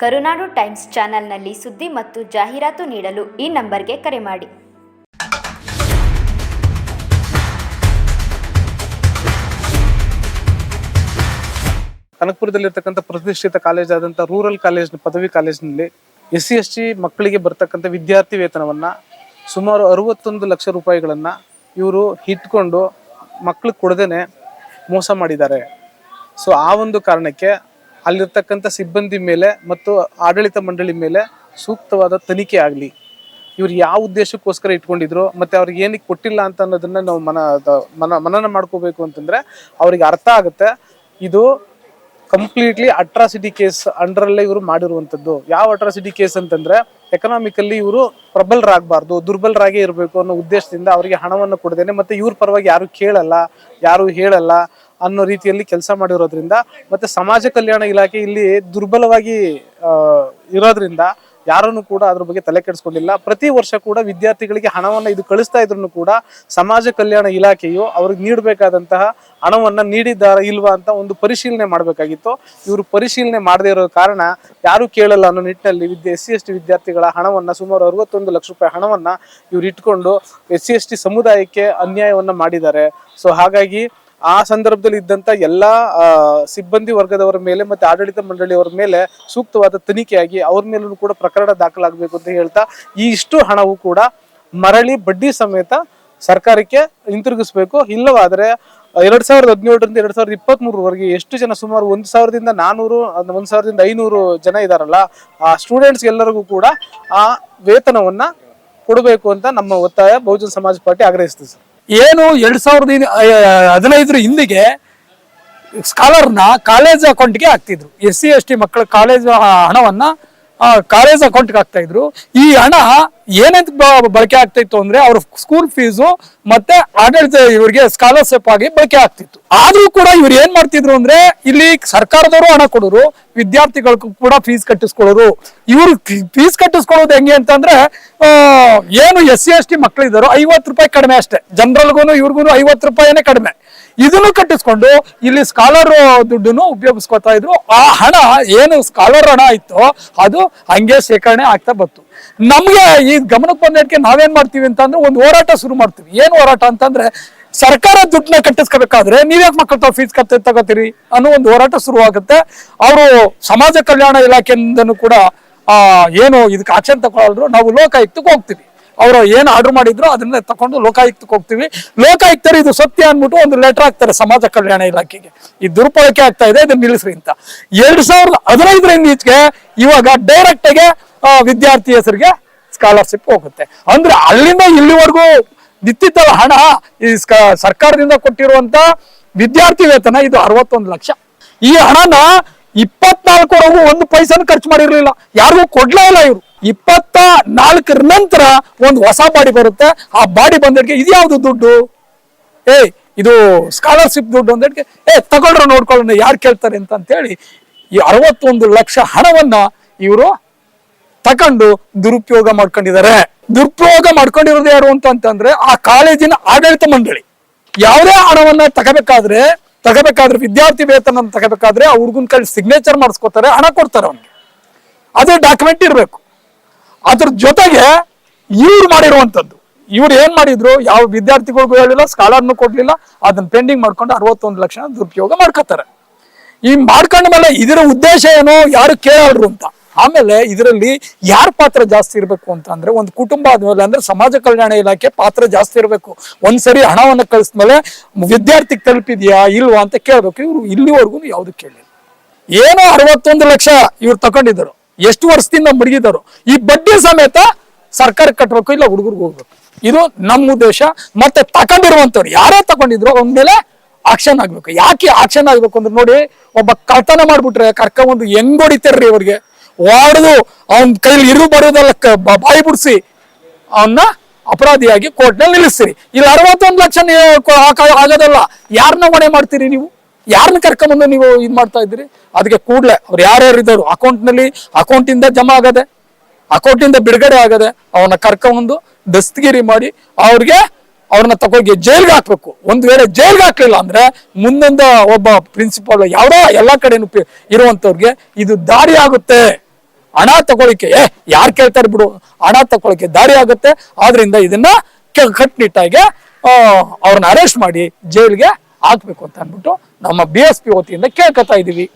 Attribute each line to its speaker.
Speaker 1: ಕರುನಾಡು times ಚಾನೆಲ್ನಲ್ಲಿ ಸುದ್ದಿ ಮತ್ತು ಜಾಹೀರಾತು ನೀಡಲು ಈ ನಂಬರ್ಗೆ ಕರೆ ಮಾಡಿ.
Speaker 2: ಕನಕಪುರದಲ್ಲಿರ್ತಕ್ಕಂಥ ಪ್ರತಿಷ್ಠಿತ ಕಾಲೇಜ್ ಆದಂಥ ರೂರಲ್ ಕಾಲೇಜ್, ಪದವಿ ಕಾಲೇಜಿನಲ್ಲಿ ಎಸ್ ಸಿ ಎಸ್ ಟಿ ಮಕ್ಕಳಿಗೆ ಬರ್ತಕ್ಕಂಥ ವಿದ್ಯಾರ್ಥಿ ವೇತನವನ್ನ ಸುಮಾರು ಅರವತ್ತೊಂದು ಲಕ್ಷ ರೂಪಾಯಿಗಳನ್ನ ಇವರು ಇಟ್ಕೊಂಡು ಮಕ್ಳಿಗೆ ಕೊಡದೇನೆ ಮೋಸ ಮಾಡಿದ್ದಾರೆ. ಸೊ ಆ ಒಂದು ಕಾರಣಕ್ಕೆ ಅಲ್ಲಿರ್ತಕ್ಕಂಥ ಸಿಬ್ಬಂದಿ ಮೇಲೆ ಮತ್ತು ಆಡಳಿತ ಮಂಡಳಿ ಮೇಲೆ ಸೂಕ್ತವಾದ ತನಿಖೆ ಆಗಲಿ. ಇವ್ರು ಯಾವ ಉದ್ದೇಶಕ್ಕೋಸ್ಕರ ಇಟ್ಕೊಂಡಿದ್ರು, ಮತ್ತು ಅವ್ರಿಗೆ ಏನಕ್ಕೆ ಕೊಟ್ಟಿಲ್ಲ ಅಂತ ಅನ್ನೋದನ್ನ ನಾವು ಮನ ಮನ, ಮನನ ಮಾಡ್ಕೋಬೇಕು ಅಂತಂದರೆ ಅವ್ರಿಗೆ ಅರ್ಥ ಆಗುತ್ತೆ. ಇದು ಕಂಪ್ಲೀಟ್ಲಿ ಅಟ್ರಾಸಿಟಿ ಕೇಸ್ ಅಂಡರಲ್ಲೇ ಇವರು ಮಾಡಿರುವಂಥದ್ದು. ಯಾವ ಅಟ್ರಾಸಿಟಿ ಕೇಸ್ ಅಂತಂದರೆ ಎಕನಾಮಿಕಲ್ಲಿ ಇವರು ಪ್ರಬಲರಾಗಬಾರ್ದು, ದುರ್ಬಲರಾಗೇ ಇರಬೇಕು ಅನ್ನೋ ಉದ್ದೇಶದಿಂದ ಅವರಿಗೆ ಹಣವನ್ನು ಕೊಡದೇನೆ, ಮತ್ತು ಇವ್ರ ಪರವಾಗಿ ಯಾರು ಕೇಳಲ್ಲ, ಯಾರು ಹೇಳಲ್ಲ ಅನ್ನೋ ರೀತಿಯಲ್ಲಿ ಕೆಲಸ ಮಾಡಿರೋದ್ರಿಂದ ಮತ್ತೆ ಸಮಾಜ ಕಲ್ಯಾಣ ಇಲಾಖೆ ಇಲ್ಲಿ ದುರ್ಬಲವಾಗಿ ಇರೋದ್ರಿಂದ ಯಾರನ್ನು ಕೂಡ ಅದ್ರ ಬಗ್ಗೆ ತಲೆ ಕೆಡಿಸ್ಕೊಂಡಿಲ್ಲ. ಪ್ರತಿ ವರ್ಷ ಕೂಡ ವಿದ್ಯಾರ್ಥಿಗಳಿಗೆ ಹಣವನ್ನ ಇದು ಕಳಿಸ್ತಾ ಇದ್ರು ಕೂಡ ಸಮಾಜ ಕಲ್ಯಾಣ ಇಲಾಖೆಯು ಅವ್ರಿಗೆ ನೀಡಬೇಕಾದಂತಹ ಹಣವನ್ನ ನೀಡಿದ್ದಾರೆ ಇಲ್ವಾ ಅಂತ ಒಂದು ಪರಿಶೀಲನೆ ಮಾಡಬೇಕಾಗಿತ್ತು. ಇವರು ಪರಿಶೀಲನೆ ಮಾಡದೇ ಇರೋ ಕಾರಣ ಯಾರು ಕೇಳಲ್ಲ ಅನ್ನೋ ನಿಟ್ಟಿನಲ್ಲಿ ವಿದ್ಯೆ, ಎಸ್ ಸಿ ಎಸ್ ಟಿ ವಿದ್ಯಾರ್ಥಿಗಳ ಹಣವನ್ನ ಸುಮಾರು ಅರವತ್ತೊಂದು ಲಕ್ಷ ರೂಪಾಯಿ ಹಣವನ್ನ ಇವ್ರು ಇಟ್ಕೊಂಡು ಎಸ್ ಸಿ ಎಸ್ ಟಿ ಸಮುದಾಯಕ್ಕೆ ಅನ್ಯಾಯವನ್ನ ಮಾಡಿದ್ದಾರೆ. ಸೊ ಹಾಗಾಗಿ ಆ ಸಂದರ್ಭದಲ್ಲಿ ಇದ್ದಂತ ಎಲ್ಲಾ ಸಿಬ್ಬಂದಿ ವರ್ಗದವರ ಮೇಲೆ ಮತ್ತೆ ಆಡಳಿತ ಮಂಡಳಿಯವರ ಮೇಲೆ ಸೂಕ್ತವಾದ ತನಿಖೆಯಾಗಿ ಅವ್ರ ಮೇಲೂ ಕೂಡ ಪ್ರಕರಣ ದಾಖಲಾಗಬೇಕು ಅಂತ ಹೇಳ್ತಾ, ಈ ಇಷ್ಟು ಹಣವು ಕೂಡ ಮರಳಿ ಬಡ್ಡಿ ಸಮೇತ ಸರ್ಕಾರಕ್ಕೆ ಹಿಂತಿರುಗಿಸ್ಬೇಕು. ಇಲ್ಲವಾದ್ರೆ ಎರಡ್ ಸಾವಿರದ ಹದಿನೇಳರಿಂದ ಎರಡ್ ಸಾವಿರದ ಇಪ್ಪತ್ತ್ ಮೂರವರೆಗೆ ಎಷ್ಟು ಜನ ಸುಮಾರು ಒಂದ್ ಸಾವಿರದಿಂದ ನಾನೂರು ಒಂದ್ ಸಾವಿರದಿಂದ ಐನೂರು ಜನ ಇದಾರಲ್ಲ, ಆ ಸ್ಟೂಡೆಂಟ್ಸ್ ಎಲ್ಲರಿಗೂ ಕೂಡ ಆ ವೇತನವನ್ನ ಕೊಡಬೇಕು ಅಂತ ನಮ್ಮ ಒತ್ತಾಯ ಬಹುಜನ ಸಮಾಜ ಪಾರ್ಟಿ ಆಗ್ರಹಿಸ್ತದೆ ಸರ್.
Speaker 3: ಏನು ಎರಡ್ ಸಾವಿರದ ಹದಿನೈದರ ಹಿಂದಿಗೆ ಸ್ಕಾಲರ್ನ ಕಾಲೇಜ್ ಅಕೌಂಟ್ಗೆ ಹಾಕ್ತಿದ್ರು ಎಸ್ ಸಿ ಎಸ್ ಟಿ ಮಕ್ಕಳ ಕಾಲೇಜ್ ಹಣವನ್ನ ಕಾಲೇಜ್ ಅಕೌಂಟ್ಗೆ ಹಾಕ್ತಾ ಇದ್ರು. ಈ ಹಣ ಏನಂತ ಬಳಕೆ ಆಗ್ತಾ ಇತ್ತು ಅಂದ್ರೆ ಅವ್ರ ಸ್ಕೂಲ್ ಫೀಸು ಮತ್ತೆ ಆಡಳಿತ ಇವರಿಗೆ ಸ್ಕಾಲರ್ಶಿಪ್ ಆಗಿ ಬಳಕೆ ಆಗ್ತಿತ್ತು. ಆದ್ರೂ ಕೂಡ ಇವ್ರು ಏನ್ ಮಾಡ್ತಿದ್ರು ಅಂದ್ರೆ ಇಲ್ಲಿ ಸರ್ಕಾರದವರು ಹಣ ಕೊಡೋರು ವಿದ್ಯಾರ್ಥಿಗಳಿಗೂ ಕೂಡ ಫೀಸ್ ಕಟ್ಟಿಸ್ಕೊಳ್ಳೋರು. ಇವ್ರು ಫೀಸ್ ಕಟ್ಟಿಸ್ಕೊಳ್ಳೋದು ಹೆಂಗೆ ಅಂತಂದ್ರೆ ಆ, ಏನು ಎಸ್ ಸಿ ಎಸ್ ಟಿ ಮಕ್ಕಳಿದ್ದಾರೋ ಐವತ್ತು ರೂಪಾಯಿ ಕಡಿಮೆ ಅಷ್ಟೇ. ಜನರಲ್ಗೂ ಇವ್ರಿಗೂ ಐವತ್ತು ರೂಪಾಯಿನೇ ಕಡಿಮೆ. ಇದನ್ನು ಕಟ್ಟಿಸ್ಕೊಂಡು ಇಲ್ಲಿ ಸ್ಕಾಲರ್ ದುಡ್ಡನ್ನು ಉಪಯೋಗಿಸ್ಕೊತಾ ಇದ್ರು. ಆ ಹಣ, ಏನು ಸ್ಕಾಲರ್ ಹಣ ಇತ್ತು ಅದು ಹಂಗೆ ಶೇಖರಣೆ ಆಗ್ತಾ ಬಂತು. ನಮ್ಗೆ ಈ ಗಮನಕ್ಕೆ ಬಂದಕ್ಕೆ ನಾವೇನ್ ಮಾಡ್ತೀವಿ ಅಂತಂದ್ರೆ ಒಂದು ಹೋರಾಟ ಶುರು ಮಾಡ್ತೀವಿ. ಏನ್ ಹೋರಾಟ ಅಂತಂದ್ರೆ ಸರ್ಕಾರ ದುಡ್ಡನ್ನ ಕಟ್ಟಿಸ್ಕೋಬೇಕಾದ್ರೆ ನೀವ್ಯಾಕೆ ಮಕ್ಕಳ ತಾವು ಫೀಸ್ ಕತ್ತೆ ತಗೋತೀರಿ ಅನ್ನೋ ಒಂದು ಹೋರಾಟ ಶುರು ಆಗುತ್ತೆ. ಅವರು ಸಮಾಜ ಕಲ್ಯಾಣ ಇಲಾಖೆಯಿಂದನೂ ಕೂಡ, ಆ, ಏನು ಇದಕ್ಕೆ ಆಕ್ಷನ್ ತಗೊಳ್ಳೋರು ನಾವು ಲೋಕಾಯುಕ್ತಕ್ಕೆ ಹೋಗ್ತೀವಿ. ಅವರು ಏನು ಆರ್ಡರ್ ಮಾಡಿದ್ರು ಅದನ್ನ ತಕೊಂಡು ಲೋಕಾಯುಕ್ತಕ್ಕೆ ಹೋಗ್ತೀವಿ. ಲೋಕಾಯುಕ್ತರು ಇದು ಸತ್ಯ ಅಂದ್ಬಿಟ್ಟು ಒಂದು ಲೆಟರ್ ಹಾಕ್ತಾರೆ ಸಮಾಜ ಕಲ್ಯಾಣ ಇಲಾಖೆಗೆ. ಈ ದುರುಪಯೋಗ ಆಗ್ತಾ ಇದೆ, ಇದನ್ನ ನಿಲ್ಲಿಸ್ರಿ ಅಂತ. ಎರಡ್ ಸಾವಿರದ ಹದಿನೈದರಿಂದ ಈಚೆಗೆ ಇವಾಗ ಡೈರೆಕ್ಟ್ ಆಗಿ ವಿದ್ಯಾರ್ಥಿ ಹೆಸರಿಗೆ ಸ್ಕಾಲರ್ಶಿಪ್ ಹೋಗುತ್ತೆ. ಅಂದ್ರೆ ಅಲ್ಲಿಂದ ಇಲ್ಲಿವರೆಗೂ ನಿಂತಿದ್ದಲ್ಲ ಹಣ, ಈ ಸರ್ಕಾರದಿಂದ ಕೊಟ್ಟಿರುವಂತ ವಿದ್ಯಾರ್ಥಿ ವೇತನ ಇದು ಅರವತ್ತೊಂದು ಲಕ್ಷ. ಈ ಹಣನ ಇಪ್ಪತ್ನಾಲ್ಕರವರೆಗೂ ಒಂದು ಪೈಸನ ಖರ್ಚು ಮಾಡಿರ್ಲಿಲ್ಲ. ಯಾರಿಗೂ ಕೊಡ್ಲೇ ಇಲ್ಲ ಇವರು. ಇಪ್ಪತ್ತ ನಾಲ್ಕರ ನಂತರ ಒಂದು ಹೊಸ ಬಾಡಿ ಬರುತ್ತೆ. ಆ ಬಾಡಿ ಬಂದಕ್ಕೆ ಇದ್ಯಾವುದು ದುಡ್ಡು? ಏ, ಇದು ಸ್ಕಾಲರ್ಶಿಪ್ ದುಡ್ಡು ಅಂದಕ್ಕೆ ಏ ತಗೊಂಡ್ರ ನೋಡ್ಕೊಳ್ಳೋಣ, ಯಾರು ಕೇಳ್ತಾರೆ ಅಂತ ಅಂತೇಳಿ ಈ ಅರವತ್ತೊಂದು ಲಕ್ಷ ಹಣವನ್ನ ಇವರು ತಕೊಂಡು ದುರುಪಯೋಗ ಮಾಡ್ಕೊಂಡಿದ್ದಾರೆ. ದುರುಪಯೋಗ ಮಾಡ್ಕೊಂಡಿರೋದು ಯಾರು ಅಂತ ಅಂತಂದ್ರೆ ಆ ಕಾಲೇಜಿನ ಆಡಳಿತ ಮಂಡಳಿ. ಯಾವುದೇ ಹಣವನ್ನ ತಗೋಬೇಕಾದ್ರೆ ತಗೋಬೇಕಾದ್ರೆ ವಿದ್ಯಾರ್ಥಿ ವೇತನ ತಗೋಬೇಕಾದ್ರೆ ಆ ಹುಡುಗನ ಕೈ ಸಿಗ್ನೇಚರ್ ಮಾಡಿಸ್ಕೋತಾರೆ, ಹಣ ಕೊಡ್ತಾರೆ ಅವನಿಗೆ. ಅದೇ ಡಾಕ್ಯುಮೆಂಟ್ ಇರಬೇಕು. ಅದ್ರ ಜೊತೆಗೆ ಇವ್ರು ಮಾಡಿರುವಂಥದ್ದು. ಇವ್ರು ಏನ್ ಮಾಡಿದ್ರು? ಯಾವ ವಿದ್ಯಾರ್ಥಿಗಳಿಗೂ ಹೇಳಿಲ್ಲ ಸ್ಕಾಲರ್ನು ಕೊಡ್ಲಿಲ್ಲ, ಅದನ್ನ ಪೆಂಡಿಂಗ್ ಮಾಡ್ಕೊಂಡು ಅರವತ್ತೊಂದು ಲಕ್ಷ ದುರುಪಯೋಗ ಮಾಡ್ಕೋತಾರೆ. ಈ ಮಾಡ್ಕೊಂಡ್ಮೇಲೆ ಇದರ ಉದ್ದೇಶ ಏನು? ಯಾರು ಕೇಳಲ್ರು ಅಂತ. ಆಮೇಲೆ ಇದರಲ್ಲಿ ಯಾರ ಪಾತ್ರ ಜಾಸ್ತಿ ಇರಬೇಕು ಅಂತ ಅಂದ್ರೆ ಒಂದು ಕುಟುಂಬ ಆದ್ಮೇಲೆ ಅಂದ್ರೆ ಸಮಾಜ ಕಲ್ಯಾಣ ಇಲಾಖೆ ಪಾತ್ರ ಜಾಸ್ತಿ ಇರಬೇಕು. ಒಂದ್ಸರಿ ಹಣವನ್ನು ಕಳಿಸ್ಮೇಲೆ ವಿದ್ಯಾರ್ಥಿಗೆ ತಲುಪಿದ್ಯಾ ಇಲ್ವಾ ಅಂತ ಕೇಳ್ಬೇಕು. ಇವ್ರು ಇಲ್ಲಿವರೆಗೂ ಯಾವ್ದು ಕೇಳಿಲ್ಲ. ಏನೋ ಅರವತ್ತೊಂದು ಲಕ್ಷ ಇವ್ರು ತಗೊಂಡಿದ್ರು ಎಷ್ಟು ವರ್ಷದಿಂದ ಮಡಗಿದರು ಈ ಬಡ್ಡಿ ಸಮೇತ ಸರ್ಕಾರಕ್ಕೆ ಕಟ್ಟಬೇಕು ಇಲ್ಲ ಹುಡುಗರಿಗೆ ಹೋಗ್ಬೇಕು. ಇದು ನಮ್ಮ ಉದ್ದೇಶ. ಮತ್ತೆ ತಗೊಂಡಿರುವಂತವ್ರು ಯಾರೇ ತಗೊಂಡಿದ್ರು ಅವ್ರ ಮೇಲೆ ಆಕ್ಷನ್ ಆಗ್ಬೇಕು. ಯಾಕೆ ಆಕ್ಷನ್ ಆಗ್ಬೇಕು ಅಂದ್ರೆ ನೋಡಿ ಒಬ್ಬ ಕಳ್ತನ ಮಾಡ್ಬಿಟ್ರೆ ಕರ್ಕ ಒಂದು ಹೆಂಗ್ ಹೊಡಿತಾರ್ರಿ ಅವ್ರಿಗೆ ಹೊಡೆದು ಅವನ ಕೈಲಿ ಇರು ಬರೋದೆಲ್ಲ ಬಾಯಿ ಬಿಡಿಸಿ ಅವನ್ನ ಅಪರಾಧಿಯಾಗಿ ಕೋರ್ಟ್ನಲ್ಲಿ ನಿಲ್ಲಿಸ್ತೀರಿ. ಇಲ್ಲಿ ಅರವತ್ತೊಂದು ಲಕ್ಷ ಆಗೋದಲ್ಲ ಯಾರನ್ನ ಹೊಣೆ ಮಾಡ್ತೀರಿ ನೀವು? ಯಾರನ್ನ ಕರ್ಕೊಂಬಂದು ನೀವು ಇದು ಮಾಡ್ತಾ ಇದ್ದೀರಿ? ಅದಕ್ಕೆ ಕೂಡಲೇ ಅವ್ರು ಯಾರ್ಯಾರು ಇದ್ದಾರೆ? ಅಕೌಂಟ್ನಲ್ಲಿ, ಅಕೌಂಟಿಂದ ಜಮಾ ಆಗದೆ, ಅಕೌಂಟಿಂದ ಬಿಡುಗಡೆ ಆಗದೆ ಅವನ್ನ ಕರ್ಕೊಂಬಂದು ದಸ್ತಗಿರಿ ಮಾಡಿ ಅವ್ರಿಗೆ ಅವ್ರನ್ನ ತಗೋಗಿ ಜೈಲ್ಗೆ ಹಾಕ್ಬೇಕು. ಒಂದ್ ವೇಳೆ ಜೈಲ್ಗೆ ಹಾಕ್ಲಿಲ್ಲ ಅಂದ್ರೆ ಮುಂದೊಂದ ಒಬ್ಬ ಪ್ರಿನ್ಸಿಪಾಲ್ ಯಾವ್ದೋ ಎಲ್ಲಾ ಕಡೆ ಇರುವಂತವ್ರಿಗೆ ಇದು ದಾರಿ ಆಗುತ್ತೆ. ಹಣ ತಗೊಳಿಕ್ಕೆ ಏ ಯಾರು ಕೇಳ್ತಾರೆ ಬಿಡು ಹಣ ತಗೊಳಕ್ಕೆ ದಾರಿ ಆಗುತ್ತೆ. ಆದ್ರಿಂದ ಇದನ್ನ ಕೆ- ಕಟ್ಟುನಿಟ್ಟಾಗಿ ಆ, ಅವ್ರನ್ನ ಅರೆಸ್ಟ್ ಮಾಡಿ ಜೈಲಿಗೆ ಹಾಕ್ಬೇಕು ಅಂತ ಅಂದ್ಬಿಟ್ಟು ನಮ್ಮ ಬಿ ಎಸ್ ಪಿ ವತಿಯಿಂದ ಕೇಳ್ಕೊತಾ ಇದೀವಿ.